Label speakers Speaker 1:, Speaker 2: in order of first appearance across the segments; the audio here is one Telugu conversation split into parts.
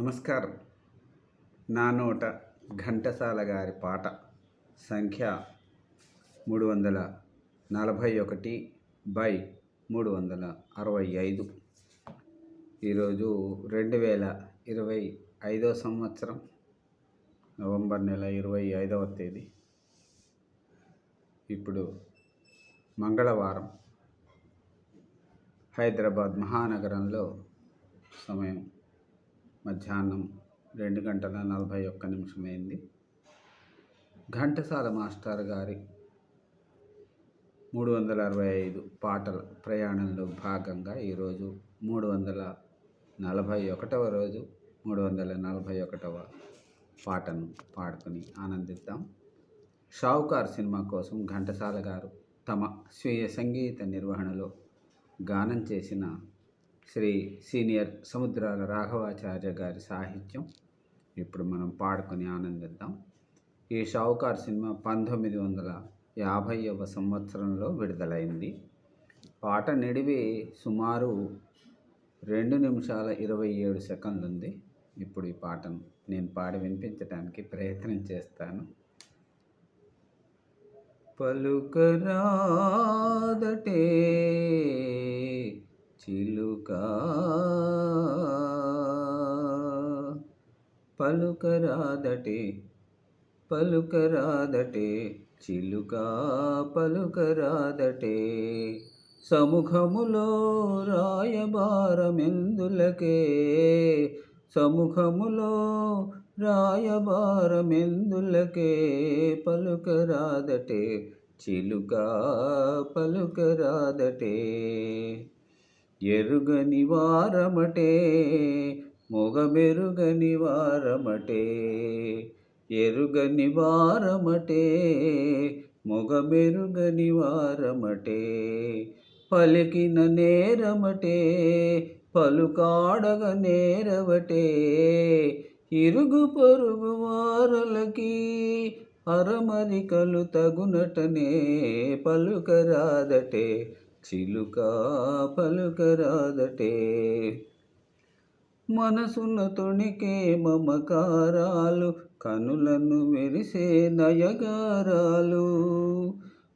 Speaker 1: నమస్కారం. నా నోట ఘంటసాల గారి పాట సంఖ్య మూడు వందల నలభై ఒకటి బై మూడు వందల అరవై ఐదు. ఈరోజు రెండు వేల ఇరవై ఐదో సంవత్సరం నవంబర్ నెల ఇరవై ఐదవ తేదీ. ఇప్పుడు మంగళవారం హైదరాబాద్ మహానగరంలో సమయం మధ్యాహ్నం రెండు గంటల నలభై ఒక్క నిమిషమైంది. ఘంటసాల మాస్టర్ గారి మూడు వందల అరవై ఐదు పాటల ప్రయాణంలో భాగంగా ఈరోజు మూడు వందల నలభై ఒకటవ రోజు మూడు వందల నలభై ఒకటవ పాటను పాడుకొని ఆనందిద్దాం. షావుకార్ సినిమా కోసం ఘంటసాల గారు తమ స్వీయ సంగీత నిర్వహణలో గానం చేసిన శ్రీ సీనియర్ సముద్రాల రాఘవాచార్య గారి సాహిత్యం. ఇప్పుడు మనం పాడుకొని ఆనందిద్దాం. ఈ షావుకార్ సినిమా పంతొమ్మిది వందల యాభైవ సంవత్సరంలో విడుదలైంది. పాట నిడివి సుమారు రెండు నిమిషాల ఇరవై ఏడు సెకండ్లు ఉంది ఇప్పుడు ఈ పాటను నేను పాడి వినిపించడానికి ప్రయత్నం చేస్తాను. పలుకరాదటే చిలుక పలుకరాదటే పలుకరాదటే చిలుక పలుకరాదటే. సముఖములో రాయబారమెందులకే? సముఖములో రాయబారమెందులకే? పలుకరాదటే చిలుక పలుకరాదటే. ఎరుగని వారమటే మొగమెరుగని వారమటే ఎరుగని వారమటే మొగమెరుగని వారమటే పలికిన నేరమటే పలుకాడగ నేరవటే. ఇరుగు పొరుగు వారలకి అరమరికలు తగునటనే పలుకరాదటే. చిలుక పలుకరాదటే. మనసున తొణికే మమకారాలు కనులను మెరిసే నయగారాలు.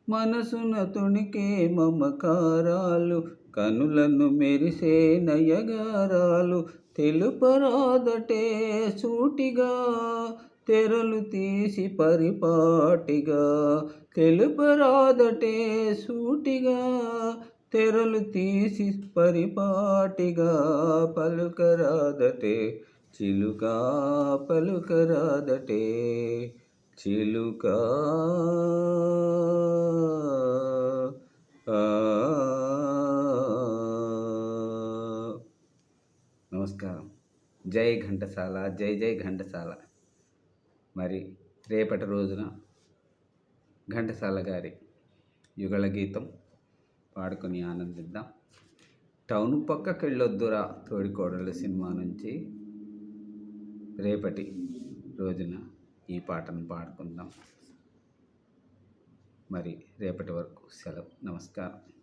Speaker 1: మనసున తొణికే మమకారాలు కనులను మెరిసే నయగారాలు. తెలుపరాదటే సూటిగా తెరలు తీసి పరిపాటిగా తెలుపరాదటే సూటిగా. తెరలు తీసి పరిపాటిగా పలుకరాదటే చిలుక పలుకరాదటే చిలుక. నమస్కారం. జై ఘంటసాల జై జై ఘంటసాల. మరి రేపటి రోజున ఘంటసాల గారి యుగళ గీతం పాడుకొని ఆనందిద్దాం. టౌన్ పక్కకి వెళ్ళొద్దురా తోడికోడల సినిమా నుంచి రేపటి రోజున ఈ పాటను పాడుకుందాం. మరి రేపటి వరకు సెలవు. నమస్కారం.